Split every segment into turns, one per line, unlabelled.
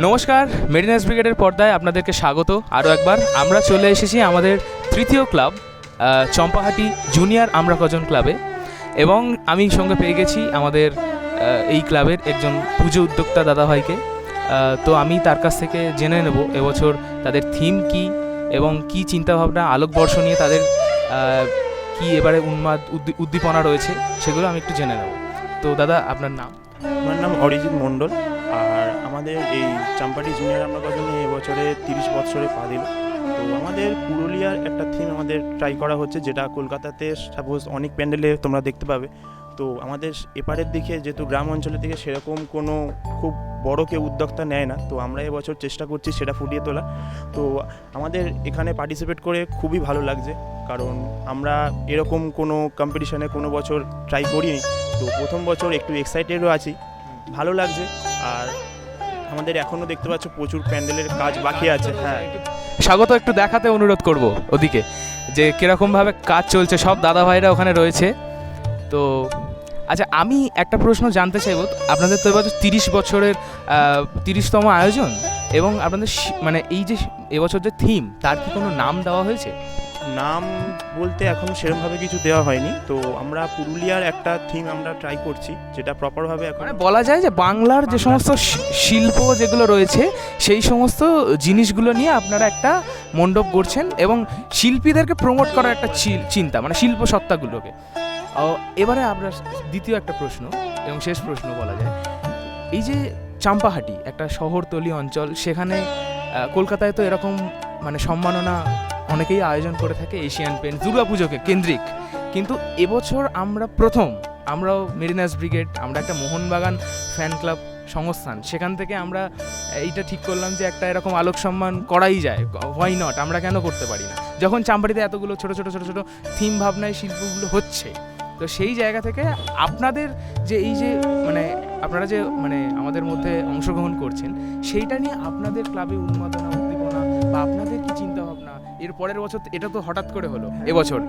নমস্কার, মেরিনাস ব্রিগেডের পর্দায় আপনাদেরকে স্বাগত। আরও একবার আমরা চলে এসেছি আমাদের তৃতীয় ক্লাব চম্পাহাটি জুনিয়র আমরা কজন ক্লাবে। এবং আমি সঙ্গে পেয়ে গেছি আমাদের এই ক্লাবের একজন পুজো উদ্যোক্তা দাদাভাইকে তো আমি তার কাছ থেকে জেনে নেব এবছর তাদের থিম কি এবং কি চিন্তাভাবনা, আলোকবর্ষ নিয়ে তাদের কি এবারে উন্মাদ, উদ্দী- উদ্দীপনা রয়েছে সেগুলো আমি একটু জেনে নেব। তো দাদা, আপনার নাম?
আমার নাম অরিজিৎ মণ্ডল আর আমাদের এই চাম্পাটি জুনিয়র আমরা কজনে এবছরে তিরিশ বছরে পা দিল তো আমাদের পুরুলিয়ার একটা থিম আমাদের ট্রাই করা হচ্ছে, যেটা কলকাতাতে সাপোজ অনেক প্যান্ডেলে তোমরা দেখতে পাবে। তো আমাদের এপারের দিকে যেহেতু গ্রাম অঞ্চলের দিকে সেরকম কোনো খুব বড় কেউ উদ্যোক্তা নেয় না, তো আমরা এবছর চেষ্টা করছি সেটা ফুটিয়ে তোলা তো আমাদের এখানে পার্টিসিপেট করে খুবই ভালো লাগছে, কারণ আমরা এরকম কোনো কম্পিটিশনে কোনো বছর ট্রাই করিনি। তো প্রথম বছর একটু এক্সাইটেডও আছি, ভালো লাগছে। আর আমাদের এখনও দেখতে পাচ্ছ প্রচুর প্যান্ডেলের কাজ বাকি আছে হ্যাঁ।
স্বাগত একটু দেখাতে অনুরোধ করব ওদিকে, যে কিরকমভাবে কাজ চলছে, সব দাদা ভাইরা ওখানে রয়েছে। তো আচ্ছা আমি একটা প্রশ্ন জানতে চাইব, আপনাদের তো এবছর তিরিশ বছরের তিরিশতম আয়োজন এবং আপনাদের মানে এই যে এবছর যে থিম তার কি কোনো নাম দেওয়া হয়েছে?
নাম বলতে এখন সেরকমভাবে কিছু দেওয়া হয়নি। তো আমরা পুরুলিয়ার একটা থিম আমরা ট্রাই করছি যেটা প্রপারভাবে এখন
মানে বলা যায় যে বাংলার যে সমস্ত শিল্প যেগুলো রয়েছে সেই সমস্ত জিনিসগুলো নিয়ে আপনারা একটা মণ্ডপ করছেন এবং শিল্পীদেরকে প্রমোট করার একটা চিন্তা মানে শিল্প সত্তাগুলোকে। এবারে আপনার দ্বিতীয় একটা প্রশ্ন এবং শেষ প্রশ্ন বলা যায়। এই যে চাম্পাহাটি একটা শহরতলি অঞ্চল সেখানে কলকাতায় তো এরকম মানে সম্মাননা অনেকেই আয়োজন করে থাকে এশিয়ান পেন্ট দুর্গাপুজোকে কেন্দ্রিক। কিন্তু এবছর আমরা প্রথম, আমরাও মেরিনাস ব্রিগেড, আমরা একটা মোহনবাগান ফ্যান ক্লাব সংস্থান। সেখান থেকে আমরা এইটা ঠিক করলাম যে একটা এরকম আলোক সম্মান করাই যায়। হোয়াই নট আমরা কেন করতে পারি না? যখন চাম্পাটিতে এতগুলো ছোট ছোট ছোট ছোট থিম ভাবনায় শিল্পগুলো হচ্ছে, তো সেই জায়গা থেকে আপনাদের যে এই যে মানে আপনারা যে মানে আমাদের মধ্যে অংশগ্রহণ করছেন, সেইটা নিয়ে আপনাদের ক্লাবে উন্মাদনা বা আপনাদের কি চিন্তা ভাবনা এর পরের বছর এটা তো হঠাৎ করে হলো এবছর।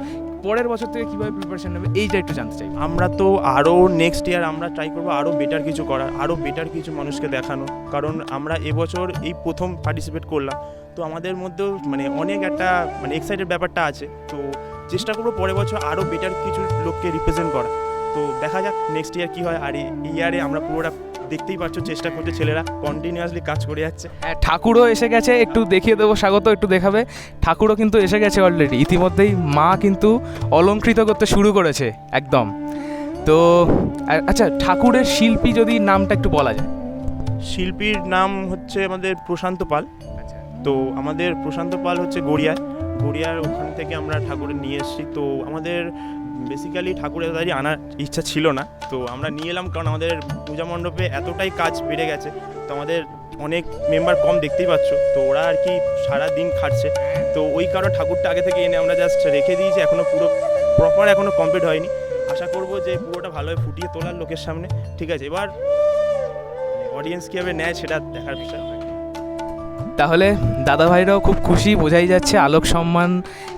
পরের বছর থেকে কীভাবে প্রিপারেশন নেবে? এইটা একটু জানতে চাই।
আমরা তো আরও নেক্সট ইয়ার আমরা ট্রাই করব আরও বেটার কিছু করার আরও বেটার কিছু মানুষকে দেখানো। কারণ আমরা এবছর এই প্রথম পার্টিসিপেট করলাম। তো আমাদের মধ্যেও মানে অনেক একটা মানে এক্সাইটেড ব্যাপারটা আছে। তো চেষ্টা করব পরের বছর আরও বেটার কিছু লোককে রিপ্রেজেন্ট করা তো দেখা যাক নেক্সট ইয়ার কী হয়। আর এই ইয়ারে আমরা পুরোটা দেখতেই পাচ্ছ চেষ্টা করছে ছেলেরা কন্টিনিউয়াসলি কাজ করে যাচ্ছে।
হ্যাঁ ঠাকুরও এসে গেছে একটু দেখিয়ে দেবো স্বাগত একটু দেখাবে। ঠাকুরও কিন্তু এসে গেছে অলরেডি ইতিমধ্যেই মা কিন্তু অলঙ্কৃত করতে শুরু করেছে একদম। তো আচ্ছা ঠাকুরের শিল্পী যদি নামটা একটু বলা যায়।
শিল্পীর নাম হচ্ছে আমাদের প্রশান্ত পাল।
আচ্ছা।
তো আমাদের প্রশান্ত পাল হচ্ছে গড়িয়ায় গড়িয়ার ওখান থেকে আমরা ঠাকুরের নিয়ে এসেছি। তো আমাদের বেসিক্যালি ঠাকুরের দাঁড়িয়ে আনার ইচ্ছা ছিল না। তো আমরা নিয়ে এলাম কারণ আমাদের পূজা মণ্ডপে এতটাই কাজ বেড়ে গেছে। তো আমাদের অনেক মেম্বার কম দেখতেই পাচ্ছ। তো ওরা আর কি সারা দিন খাটছে। তো ওই কারণে ঠাকুরটা আগে থেকে এনে আমরা জাস্ট রেখে দিয়েছি। এখনও পুরো প্রপার এখনও কমপ্লিট হয়নি। আশা করব যে পুরোটা ভালোভাবে ফুটিয়ে তোলার লোকের সামনে। ঠিক আছে, এবার অডিয়েন্স কীভাবে নেয় সেটা দেখার বিষয়।
তাহলে দাদা ভাইরাও খুব খুশি, বোঝাই যাচ্ছে আলোক সম্মান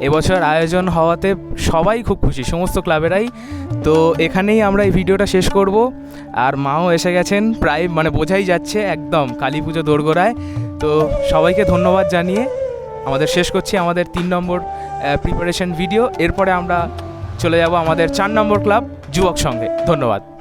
এবছর আয়োজন হওয়াতে সবাই খুব খুশি, সমস্ত ক্লাবেরাই। তো এখানেই আমরা এই ভিডিওটা শেষ করব। আর মাও এসে গেছেন, প্রায় মানে বোঝাই যাচ্ছে একদম কালী পুজো দোরগোড়ায়। তো সবাইকে ধন্যবাদ জানিয়ে আমাদের শেষ করছি আমাদের তিন নম্বর প্রিপারেশন ভিডিও এরপরে আমরা চলে যাব আমাদের চার নম্বর ক্লাব, যুবক সঙ্গে। ধন্যবাদ।